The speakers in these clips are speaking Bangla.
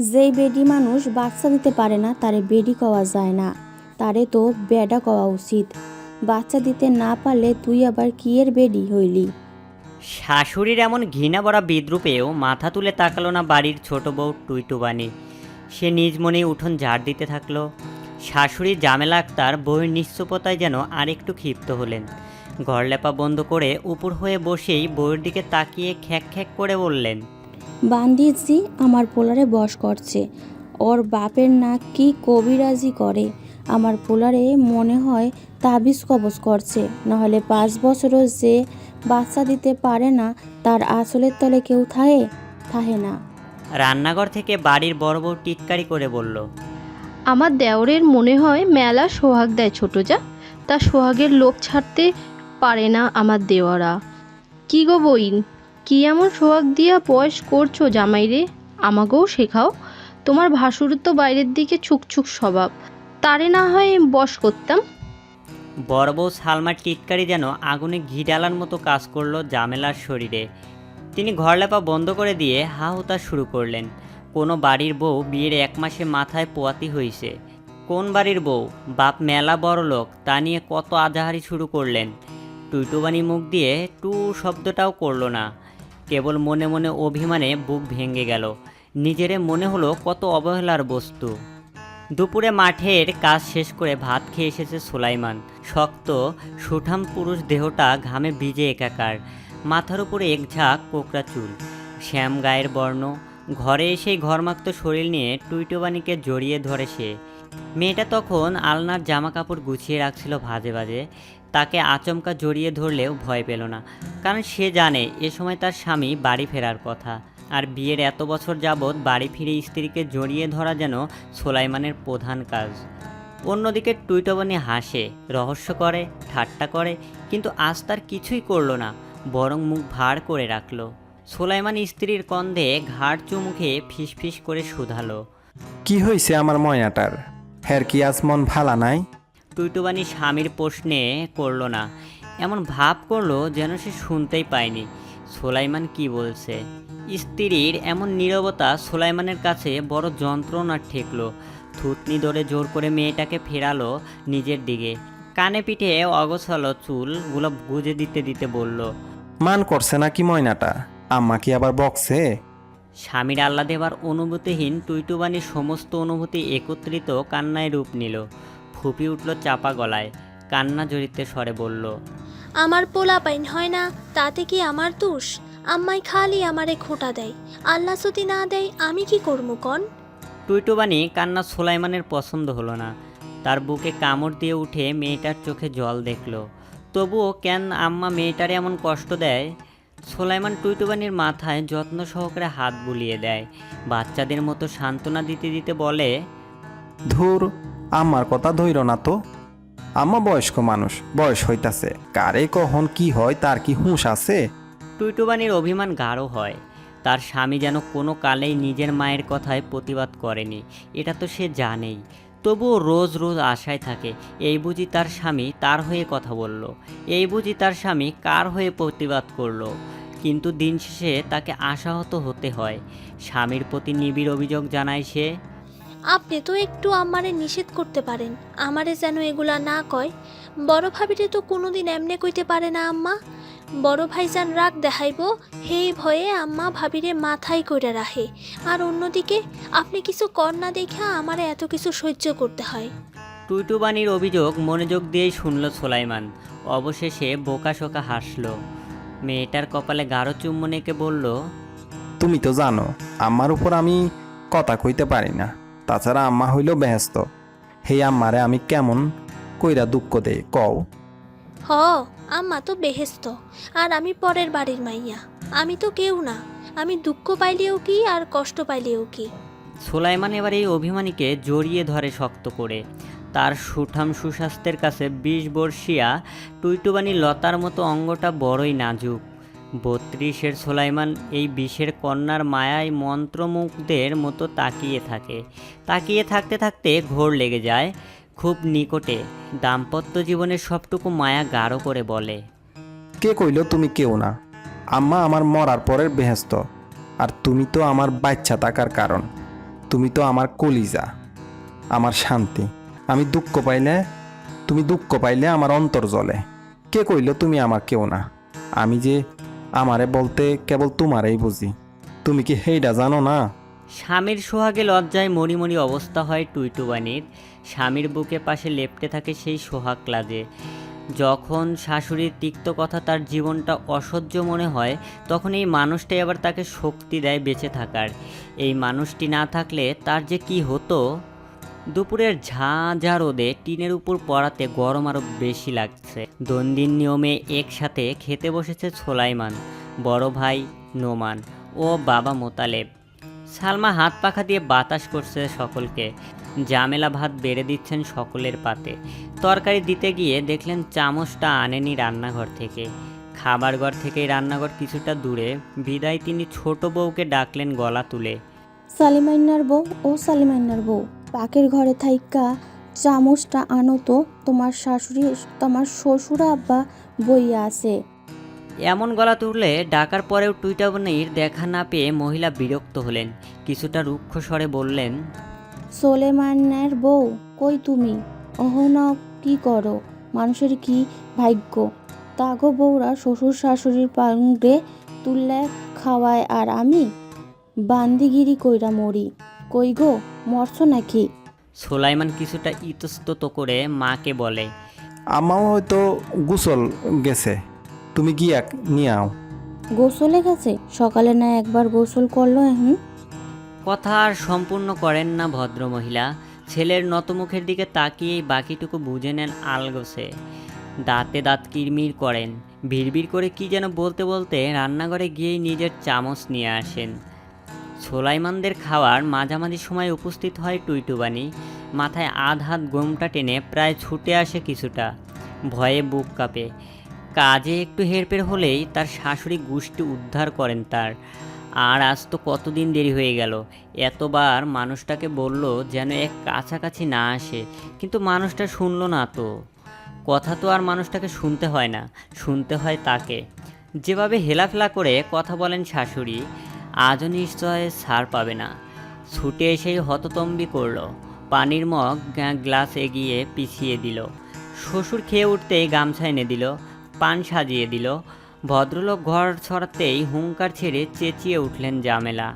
যেই বেডি মানুষ বাচ্চা দিতে পারে না, তারে বেডি কওয়া যায় না। তারে তো বেডা কওয়া উচিত। বাচ্চা দিতে না পারলে তুই আবার কি এর বেডি হইলি? শাশুড়ির এমন ঘৃণা ভরা বিদ্রুপেও মাথা তুলে তাকালো না বাড়ির ছোট বউ টুইটুবানি। সে নিজ মনেই উঠোন ঝাড় দিতে থাকল। শাশুড়ি জামেলা আক্তার বউয়ের নিশ্চুপতায় যেন আরেকটু ক্ষিপ্ত হলেন। ঘরলেপা বন্ধ করে উপর হয়ে বসেই বউয়ের দিকে তাকিয়ে খ্যাক খ্যাক করে বললেন বান্দিজি আমার পোলারে বস করছে। ওর বাপের নাক কি কবিরাজি করে। আমার পোলারে মনে হয় তাবিজ কবজ করছে। নাহলে পাঁচ বছরও যে বাচ্চা দিতে পারে না তার আসলের তলে কেউ থাহে থাহে না। রান্নাঘর থেকে বাড়ির বড় বউ টিটকারি করে বলল আমার দেওরের মনে হয় মেলা সোহাগ দেয় ছোট যা। তা সোহাগের লোক ছাড়তে পারে না আমার দেওয়ারা। কি গো বইন? কি এমন সোহাগ দিয়া বয়স করছ জামাইরে আমাকেও শেখাও। তোমার ভাসুর তো বাইরের দিকে ছুকছুক স্বভাব। তারে না হয় বশ করতাম। বড় বউ সালমার টিটকারি যেন আগুনে ঘি ডালার মতো কাজ করল জামেলার শরীরে। তিনি ঘর লেপা বন্ধ করে দিয়ে হা হুতা শুরু করলেন। কোনো বাড়ির বউ বিয়ের এক মাসে মাথায় পোয়াতি হয়েছে কোন বাড়ির বউ? বাপ মেলা বড় লোক, তা নিয়ে কত আজাহারি শুরু করলেন। টুইটুবানি মুখ দিয়ে টু শব্দটাও করল না। কেবল মনে মনে অভিমানে বুক ভেঙে গেল। নিজেরে মনে হলো কত অবহেলার বস্তু। দুপুরে মাঠের কাজ শেষ করে ভাত খেয়ে এসেছে সুলাইমান। শক্ত, সুঠাম পুরুষ দেহটা ঘামে ভিজে একাকার। মাথার উপরে এক ঝাঁক কোকড়া চুল। শ্যাম গায়ের বর্ণ। ঘরে এসেই ঘরমাক্ত শরীর নিয়ে টুইটোবানিকে জড়িয়ে ধরে সে। মেয়েটা তখন আলনার জামা কাপড় গুছিয়ে রাখছিল ভাজে ভাজে। তাকে আচমকা জড়িয়ে ধরলেও ভয় পেল না। কারণ সে জানে এ সময় তার স্বামী বাড়ি ফেরার কথা। আর বিয়ের এত বছর যাবৎ বাড়ি ফিরে স্ত্রীকে জড়িয়ে ধরা যেন সোলাইমানের প্রধান কাজ। অন্যদিকে টুইটবনি হাসে, রহস্য করে, ঠাট্টা করে, কিন্তু আজ তার কিছুই করল না, বরং মুখ ভার করে রাখল। সোলাইমান স্ত্রীর কন্ধে ঘাড় চুমুখে ফিসফিস করে শুধালো। কি হয়েছে আমার ময়নাটার? হ্যার কি আজ মন ভালা নাই? টুইটুবানি স্বামীর প্রশ্নে করল না। এমন ভাব করল যেন সে শুনতেই পায়নি। সোলাইমান কি বলছে? স্ত্রীর এমন নীরবতা সোলাইমানের কাছে বড় যন্ত্রণা ঠেকলো। থুতনি ধরে জোর করে মেয়েটাকে ফেরালো নিজের দিকে। কানে পিঠে অগছালো চুলগুলো গুজে দিতে দিতে বলল মান করছে নাকি ময়নাটা? আম্মা কি আবার বকছে? স্বামীর আল্লাহ দেবার অনুভূতিহীন টুইটুবানির সমস্ত অনুভূতি একত্রিত কান্নায় রূপ নিল। ফুপি উঠল চাপা গলায়। কান্না জড়িতে স্বরে বলল আমার পোলা পাইন হয় না তাতে কি আমার দোষ? আম্মাই খালি আমারে খোটা দেয়। আল্লাহ যদি না দেয় আমি কি করব কন? টুইটুবানি কান্না সোলাইমানের পছন্দ হলো না। তার বুকে কামড় দিয়ে উঠে মেয়েটার চোখে জল দেখল। তবুও কেন আম্মা মেয়েটার এমন কষ্ট দেয়? সোলাইমান টুইটুবানির মাথায় যত্ন সহকারে হাত বুলিয়ে দেয়। বাচ্চাদের মতো সান্ত্বনা দিতে দিতে বলে ধুর আম্মার কথা ধৈর না তো। আম্মা বয়স্ক মানুষ, বয়স হইতাছে। কারে কখন কি হয়, তার কি হুঁশ আছে? টুইটুবানির অভিমান গাঢ় হয়। তার স্বামী যেন কোনো কালেই নিজের মায়ের কথায় প্রতিবাদ করেনি, এটা তো সে জানেই। তবুও রোজ রোজ আশায় থাকে, এই বুঝি তার স্বামী তার হয়ে কথা বলল, এই বুঝি তার স্বামী কার হয়ে প্রতিবাদ করল। কিন্তু দিন শেষে তাকে আশাহত হতে হয়। স্বামীর প্রতি নিবিড় অভিযোগ জানায় সে। আপনি তো একটু আমারে নিষেধ করতে পারেন আমারে যেন এগুলা না কয়। বড় ভাবিরে তো কোনোদিন এমনে কইতে পারে না আম্মা। বড় ভাইজান রাগ দেখাইব হেই ভয়ে আম্মা ভাবিরে মাথায় কইরা রাখে। আর অন্যদিকে আপনি কিছু কর না দেখা আমারে এত কিছু সহ্য করতে হয়। টুইটুবানির অভিযোগ মনোযোগ দিয়েই শুনল সোলাইমান। অবশেষে বোকা বোকাশোকা হাসল। মেয়েটার কপালে গাঢ় চুম্বনেকে বলল তুমি তো জানো আম্মার উপর আমি কথা কইতে পারি না। তাছাড়া আম্মা হইল ব্যস্ত হে আম্মারে আমি কেমন কইরা দুঃখ দে কও। হ আম্মা তো বেহেস্ত আর আমি পরের বাড়ির মাইয়া। আমি তো কেউ না আমি দুঃখ পাইলেও কি আর কষ্ট পাইলেও কি? সোলাইমান এবার এই অভিমানীকে জড়িয়ে ধরে শক্ত করে। তার সুঠাম সুস্বাস্থ্যের কাছে বিষ বর্ষিয়া টুইটুবানি লতার মতো অঙ্গটা বড়ই নাজুক। বত্রিশের সোলাইমান এই বিষের কন্যার মায়ায় মন্ত্রমুগ্ধের মতো তাকিয়ে থাকে। তাকিয়ে থাকতে থাকতে ঘোর লেগে যায় খুব নিকটে। দাম্পত্য জীবনের সবটুকু মায়া গাঢ় করে বলে, কে কইল তুমি কেউ না? আম্মা আমার মরার পরের বেহেস্ত আর তুমি তো আমার বাচ্চা থাকার কারণ। তুমি তো আমার কলিজা, আমার শান্তি। আমি দুঃখ পাইলে, তুমি দুঃখ পাইলে আমার অন্তর জ্বলে। কে কইল তুমি আমার কেউ না? আমি যে আমারে বলতে কেবল তোমারই বুঝি। তুমি কি হেইডা জানো না? স্বামীর সোহাগে লজ্জায় মরি মরি অবস্থা হয় টুইটুবানির স্বামীর বুকে পাশে লেপ্টে থাকে সেই সোহাগ লাজে যখন শাশুড়ির তিক্ত কথা তার জীবনটা অসহ্য মনে হয়, তখন এই মানুষটাই আবার তাকে শক্তি দেয় বেঁচে থাকার। এই মানুষটি না থাকলে তার যে কি হতো? দুপুরের ঝাঁঝা রোদে টিনের উপর পড়াতে গরম আরও বেশি লাগছে। দৈনন্দিন নিয়মে একসাথে খেতে বসেছে সোলাইমান, বড় ভাই নোমান ও বাবা মোতালেব। সালমা হাত পাখা দিয়ে বাতাস করছে সকলকে। জামেলা ভাত বেড়ে দিচ্ছেন সকলের পাতে। তরকারি দিতে গিয়ে দেখলেন চামচটা আনেনি রান্নাঘর থেকে। খাবার ঘর থেকেই রান্নাঘর কিছুটা দূরে। বিদায় তিনি ছোট বউকে ডাকলেন গলা তুলে। সালিমাইনার বউ ও সালিমাইনার বউ। পাকের ঘরে থাইকা চামচটা আনো তো তোমার শাশুড়ি তোমার শ্বশুর আব্বা বইয়া আছে। এমন গলা তুললে ডাকার পরেও টুইটাবনির দেখা না পেয়ে মহিলা বিরক্ত হলেন। কিছুটা রুক্ষ স্বরে বললেন সোলেমানের বউ কই তুমি? অহন কি করো? মানুষের কি ভাগ্য? তাগো বউরা শ্বশুর শাশুড়ির পাঙ্গে তুললে খাওয়ায় আর আমি? বান্দিগিরি কইরা মরি। কই গো? মরছ নাকি? সোলাইমান কিছুটা ইতস্তত করে মাকে বলে আমাও হয়তো গোসল গেছে। তুমি গিয়া নিয়ে আও। গোসলে গেছে? সকালে না একবার গোসল করল এখন? কথা আর সম্পূর্ণ করেন না ভদ্রমহিলা। ছেলের নতমুখের দিকে তাকিয়েই বাকিটুকু বুঝে নেন আলগোসে দাঁতে দাঁত কিরমির করেন। ভিড়বিড় করে কি যেন বলতে বলতে রান্নাঘরে গিয়েই নিজের চামচ নিয়ে আসেন। সোলাইমানদের খাওয়ার মাঝামাঝি সময় উপস্থিত হয় টুইটুবানি মাথায় আধ হাত গোমটা টেনে প্রায় ছুটে আসে কিছুটা। ভয়ে বুক কাঁপে। কাজে একটু হেরফের হলেই তার শাশুড়ি গোষ্ঠী উদ্ধার করেন তার। আর আজ তো কতদিন দেরি হয়ে গেল। এতবার মানুষটাকে বলল যেন এক কাছাকাছি না আসে। কিন্তু মানুষটা শুনলো না তো। কথা তো আর মানুষটাকে শুনতে হয় না। শুনতে হয় তাকে। যেভাবে হেলাফেলা করে কথা বলেন শাশুড়ি। আজও নিশ্চয় ছাড় পাবে না। ছুটে এসেই হততম্বি করল। পানির মগ গ্লাস এগিয়ে পিছিয়ে দিল। শ্বশুর খেয়ে উঠতেই গামছা এনে দিল, পান সাজিয়ে দিল। ভদ্রলোক ঘর ছড়াতেই হুঙ্কার ছেড়ে চেঁচিয়ে উঠলেন জামেলা।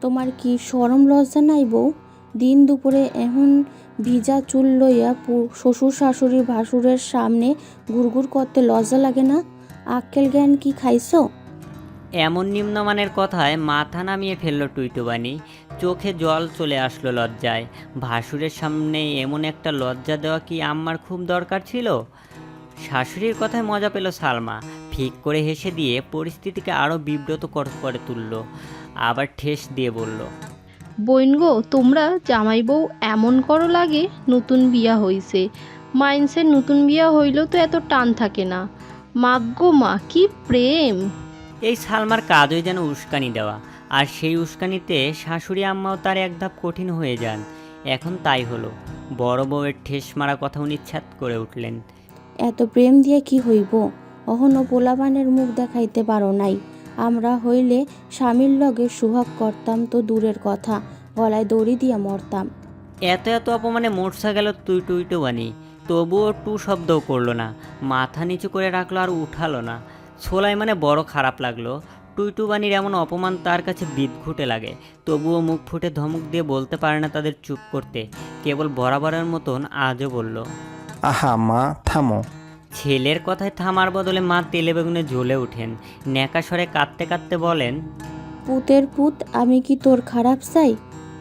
তোমার কি সরম লজ্জা নাই বউ? দিন দুপুরে এমন ভিজা চুল লইয়া শ্বশুর শাশুড়ি ভাসুরের সামনে ঘুরঘুর করতে লজ্জা লাগে না? আক্কেল জ্ঞান কি খাইছো? এমন নিম্নমানের কথায় মাথা নামিয়ে ফেলল টুইটুবানি। চোখে জল চলে আসলো লজ্জায়। ভাসুরের সামনে এমন একটা লজ্জা দেওয়া কি আম্মার খুব দরকার ছিল? শাশুড়ির কথায় মজা পেল সালমা। ফিক করে হেসে দিয়ে পরিস্থিতিকে আরও বিব্রত কর তুলল। আবার ঠেস দিয়ে বলল বইন গো তোমরা জামাই বউ এমন করো লাগে নতুন বিয়া হইছে। মাইন্সের নতুন বিয়া হইলেও তো এত টান থাকে না। মাগ্গো মা, কি প্রেম! এই সালমার কাজই যেন উস্কানি দেওয়া। আর সেই উস্কানিতে শাশুড়ি আম্মাও তার এক ধাপ কঠিন হয়ে যান। এখন তাই হলো। বড় বউয়ের ঠেস মারা কথা উনি ছ্যাত করে উঠলেন। এত প্রেম দিয়ে কি হইব? অহনো পোলাবানের মুখ দেখাইতে পারো নাই। আমরা হইলে স্বামীর লগে সুহাগ করতাম তো দূরের কথা। গলায় দড়ি দিয়া মরতাম। এত এত অপমানে মোটসা গেল তুই টুই বানি তবুও টু শব্দও করল না। মাথা নিচু করে রাখল আর উঠালো না। ছোলাই মানে বড় খারাপ লাগল। টুইটুবানির এমন অপমান তার কাছে বিদঘুটে লাগে। তবুও মুখ ফুটে ধমক দিয়ে বলতে পারে না তাদের চুপ করতে। কেবল বরাবরের মতন আজও বলল আহা মা থামো। ছেলের কথায় থামার বদলে মা তেলে বেগুনে জ্বলে ওঠেন। ন্যাকা স্বরে কাঁদতে কাঁদতে বলেন পুতের পুত আমি কি তোর খারাপ চাই?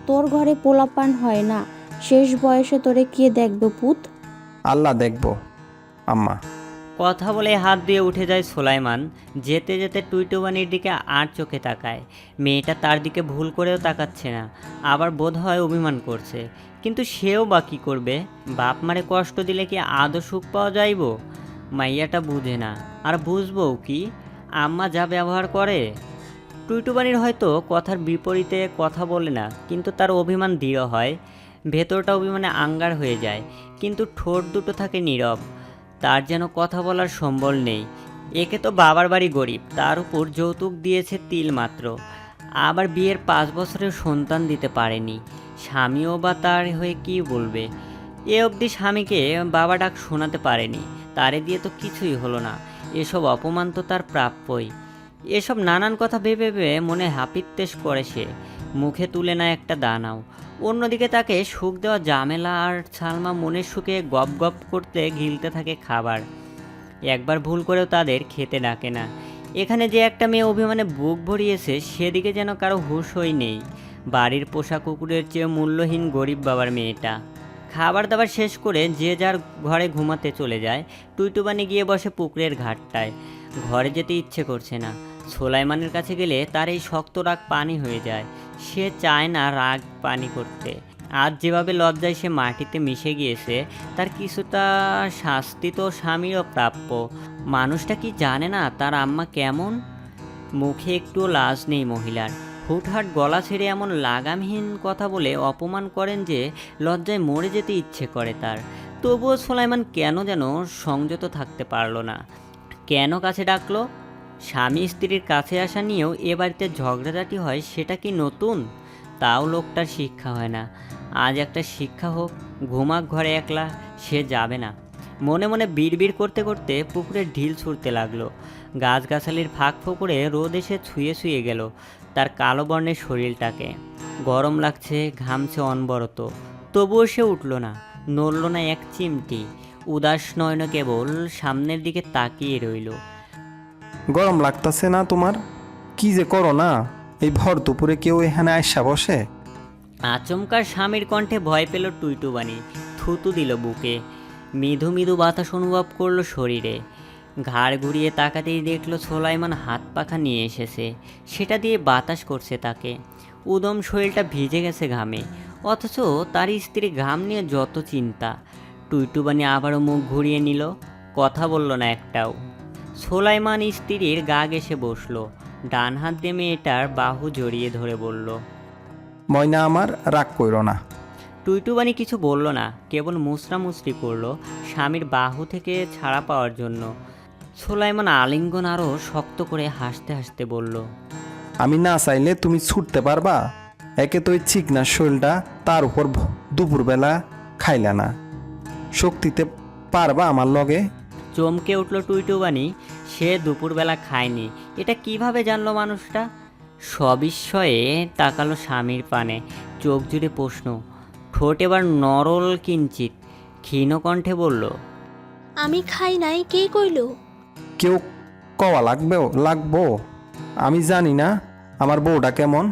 তোর ঘরে পোলাপান হয় না। শেষ বয়সে তোরে কে দেখবে পুত? আল্লাহ দেখব আম্মা। কথা বলে হাত দিয়ে উঠে যায় সোলাইমান। যেতে যেতে টুইটুবানির দিকে আর চোখে তাকায়। মেয়েটা তার দিকে ভুল করেও তাকাচ্ছে না, আবার বোধ হয় অভিমান করছে। কিন্তু সেও বা কী করবে? বাপ মারে কষ্ট দিলে কি আদৌ সুখ পাওয়া যাইব? মাইয়াটা বুঝে না। আর বুঝব কি? আম্মা যা ব্যবহার করে। টুইটুবানির হয়তো কথার বিপরীতে কথা বলে না, কিন্তু তার অভিমান দৃঢ় হয়। ভেতরটা অভিমানে আঙ্গার হয়ে যায়, কিন্তু ঠোঁট দুটো থাকে নীরব। তার যেন কথা বলার সম্বল নেই। একে তো বাবার বাড়ি গরিব, তার উপর যৌতুক দিয়েছে তিল মাত্র। আবার বিয়ের পাঁচ বছরের সন্তান দিতে পারেনি। স্বামীও বা তার হয়ে কি বলবে? এ অবধি স্বামীকে বাবা ডাক শোনাতে পারেনি। তারে দিয়ে তো কিছুই হলো না। এসব অপমান তো তার প্রাপ্যই। এসব নানান কথা ভেবে ভেবে মনে হাপিত্তেশ করে সে। মুখে তুলে না একটা দানাও। অন্যদিকে তাকে সুখ দেওয়া জামেলা আর সালমা মনের সুখে গপ গপ করতে গিলতে থাকে খাবার। একবার ভুল করেও তাদের খেতে ডাকে না। এখানে যে একটা মেয়ে অভিমানে বুক ভরিয়েছে, সেদিকে যেন কারও হুঁশই নেই। বাড়ির পোষা কুকুরের চেয়ে মূল্যহীন গরিব বাবার মেয়েটা। খাবার দাবার শেষ করে যে যার ঘরে ঘুমাতে চলে যায়, টুইটুবানি গিয়ে বসে পুকুরের ঘাটটায়। ঘরে যেতে ইচ্ছে করছে না। সোলাইমানের কাছে গেলে তার এই শক্ত রাগ পানি হয়ে যায়। সে চায় না রাগ পানি করতে। আর যেভাবে লজ্জায় সে মাটিতে মিশে গিয়েছে, তার কিছুটা শাস্তি তো স্বামীরও প্রাপ্য। মানুষটা কি জানে না তার আম্মা কেমন? মুখে একটুও লাজ নেই মহিলার। হুটহাট গলা ছেড়ে এমন লাগামহীন কথা বলে অপমান করেন যে, লজ্জায় মরে যেতে ইচ্ছে করে তার। তবুও সোলাইমান কেন যেন সংযত থাকতে পারল না। কেন কাছে ডাকলো? স্বামী স্ত্রীর কাছে আসা নিয়েও এ বাড়িতে ঝগড়াঝাটি হয়, সেটা কি নতুন? তাও লোকটার শিক্ষা হয় না। আজ একটা শিক্ষা হোক, ঘুমাক ঘরে একলা, সে যাবে না। মনে মনে বিড়বিড় করতে করতে পুকুরে ঢিল ছুঁড়তে লাগল। গাছগাছালির ফাঁক ফোকরে রোদ এসে ছুঁয়ে ছুঁয়ে গেল তার কালো বর্ণের শরীরটাকে। গরম লাগছে, ঘামছে অনবরত। তবুও সে উঠল না, নড়ল না এক চিমটি। উদাস নয়ন কেবল সামনের দিকে তাকিয়ে রইল। গরম লাগতাছে না তোমার? কি যে করো না? এই ভর দুপুরে কেউ এখানে আইসা বসে? আচমকার স্বামীর কণ্ঠে ভয় পেল টুইটুবানি থুতু দিল বুকে। মৃদু মৃদু বাতাস অনুভব করল শরীরে। ঘাড় ঘুরিয়ে তাকাতেই দেখল সোলাইমান হাত পাখা নিয়ে এসেছে। সেটা দিয়ে বাতাস করছে তাকে। উদম শরীরটা ভিজে গেছে ঘামে। অথচ তার স্ত্রী ঘাম নিয়ে যত চিন্তা। টুইটুবানি আবারও মুখ ঘুরিয়ে নিল। কথা বলল না একটাও। সোলাইমান স্ত্রীর গা ঘেসে বসল। ডান হাত দিয়ে মেয়েটার বাহু জড়িয়ে ধরে বলল ময়না আমার রাগ কইরো না। টুইটুবানি কিছু বলল না কেবল মুসরা মুসরি করল স্বামীর বাহু থেকে ছাড়া পাওয়ার জন্য। সোলাইমান আলিঙ্গন আরও শক্ত করে হাসতে হাসতে বলল আমি না চাইলে তুমি ছুটতে পারবা? একে তো চিকনা শরীরটা তার উপর দুপুরবেলা খাইলা না। শক্তিতে পারবা আমার লগে? চমকে উঠল টুইটুবানি সে দুপুরবেলা খায়নি। এটা কীভাবে জানলো মানুষটা? সবিস্ময়ে তাকালো স্বামীর পানে। চোখ জুড়ে প্রশ্ন। ঠোঁট এবার নরল কিঞ্চিত। ক্ষীণ কণ্ঠে বলল আমি খাই নাই কে কইল? কেউ কওয়া লাগবে লাগবো। আমি জানি না আমার বউটা কেমন।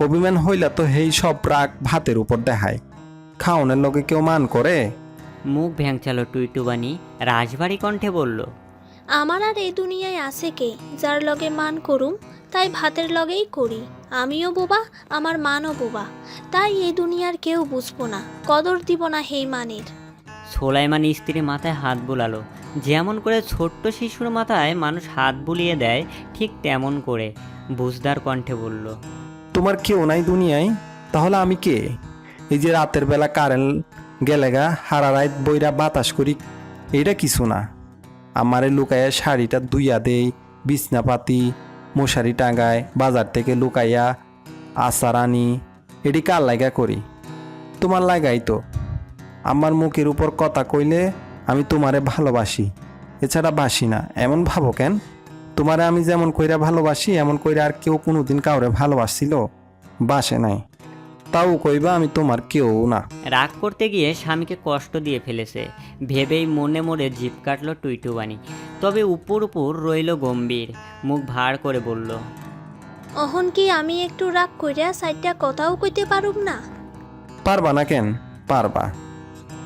অভিমান হইলা তো হেই সব রাগ ভাতের উপর দেখায়। খাওনের লোকে কেউ মান করে? মুখ ভ্যাংচালো টুইটুবানি রাজবাড়ি কণ্ঠে বলল আমার আর এই দুনিয়ায় আছে কে? যার লগে মান করুম তাই ভাতের লগেই করি। আমিও বোবা আমার মানও বোবা। তাই এই দুনিয়ার কেউ বুঝব না। কদর দিব না হেই মানের। সোলাইমান স্ত্রী মাথায় হাত বুলালো। যেমন করে ছোট্ট শিশুর মাথায় মানুষ হাত বুলিয়ে দেয় ঠিক তেমন করে বুঝদার কণ্ঠে বলল তোমার কেউ নাই দুনিয়ায় তাহলে আমি কে? এই যে রাতের বেলা কারেন্ট গেলেগা হারা রাত বইরা বাতাস করি এইটা কিছু না। আমারে লুকাইয়া শাড়িটা দুইয়া দেই বিছনাপাতি মশারি টাঙায়, বাজার থেকে লুকাইয়া আচার আনি এটি কার লাগা করি? তোমার লাগাই তো। আমার মুখের উপর কথা কইলে আমি তোমারে ভালোবাসি, এছাড়া বাসি না। এমন ভাবো কেন? তোমারে আমি যেমন কইরা ভালোবাসি, এমন কইরা আর কেউ কোনোদিন কাউরে ভালোবাসছিল বাসে নাই। তাও কইবা আমি তোমার কেউ না। রাগ করতে গিয়ে স্বামীকে কষ্ট দিয়ে ফেলেছে। ভেবেই মনে মনে জিপ কাটলো টুইটুবানি তবে উপর উপর রইল গম্ভীর মুখ ভার করে বলল অহন কি আমি একটু রাগ কইরা সাইডটা কথাও কইতে পারুম না? পারবা না কেন? পারবা।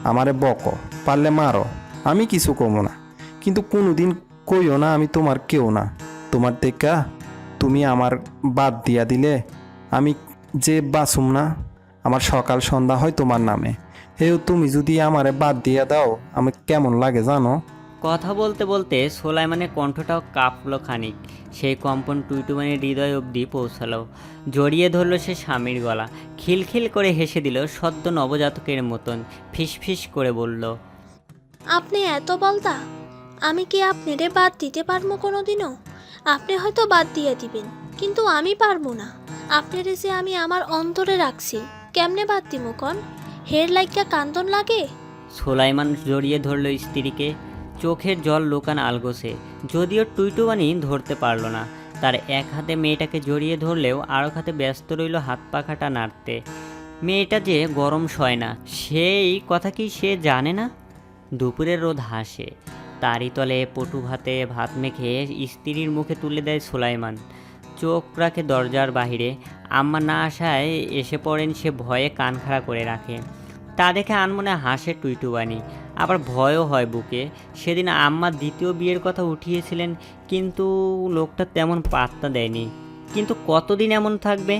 আমারে বকো পারলে মারো। আমি কিছু কমো না। কিন্তু কোনোদিন কইও না আমি তোমার কেউ না। তোমার দেখা তুমি আমার বাদ দিয়া দিলে আমি যে বাসুম না আমার সকাল সন্ধ্যা হয় তোমার নামে। হেউ তুমি যদি আমারে বাদ দিয়ে দাও আমি কেমন লাগে জানো? কথা বলতে বলতে সোলাইমানের কণ্ঠটাও কাঁপলো খানিক। সেই কম্পন টুইটুবানির হৃদয় অবধি পৌঁছালো। জড়িয়ে ধরলো সে স্বামীর গলা। খিলখিল করে হেসে দিল সদ্য নবজাতকের মতন। ফিসফিস করে বলল আপনি এত বলতা আমি কি আপনারে বাদ দিতে পারব কোনোদিনও? আপনি হয়তো বাদ দিয়ে দিবেন কিন্তু আমি পারব না। আপনারে যে আমি আমার অন্তরে রাখছি, কেমনে বাদ দিমু কন? হের লাইকা কান্দন লাগে? সোলাইমান জড়িয়ে ধরল স্ত্রীকে। চোখের জল লোকান আলগোসে যদিও টুইটুবানি ধরতে পারল না। তার এক হাতে মেয়েটাকে জড়িয়ে ধরলেও আরেক হাতে ব্যস্ত রইল হাত পাখাটা নাড়তে। মেয়েটা যে গরম সয় না সেই কথা কি সে জানে না? দুপুরের রোদ হাসে। তারই তলে পটু ভাতে ভাত মেখে স্ত্রীর মুখে তুলে দেয় সোলাইমান। চোখ রাখে দরজার বাহিরে। আম্মা না আসায় এসে পড়েন, সে ভয়ে কান খাড়া করে রাখে। তা দেখে আনমনে হাসে টুইটুবানি। আবার ভয়ও হয় বুকে। সেদিন আম্মা দ্বিতীয় বিয়ের কথা উঠিয়েছিলেন, কিন্তু লোকটা তেমন পাত্তা দেয়নি। কিন্তু কতদিন এমন থাকবে?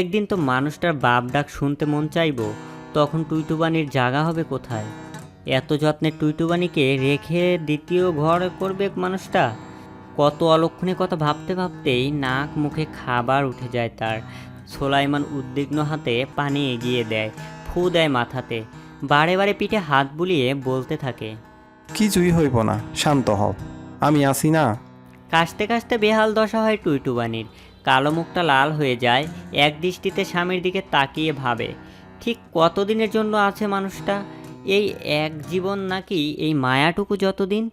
একদিন তো মানুষটার বাপ ডাক শুনতে মন চাইব। তখন টুইটুবানির জায়গা হবে কোথায়? এত যত্নে টুইটুবানিকে রেখে দ্বিতীয় ঘর করবে মানুষটা? কত অলক্ষণে কথা ভাবতে ভাবতেই নাক মুখে খাবার উঠে যায় তার। সোলাইমান উদ্বিগ্ন হাতে পানি এগিয়ে দেয় ফু দেয় মাথাতে। বারে বারে পিঠে হাত বুলিয়ে বলতে থাকে কিছুই হইব না শান্ত হও আমি আছি না? কাশতে কাশতে বেহাল দশা হয় টুইটুবানির। কালো মুখটা লাল হয়ে যায় এক দৃষ্টিতে স্বামীর দিকে তাকিয়ে ভাবে ঠিক কতদিনের জন্য আছে মানুষটা? এই এক জীবন নাকি এই মায়াটুকু যতদিন?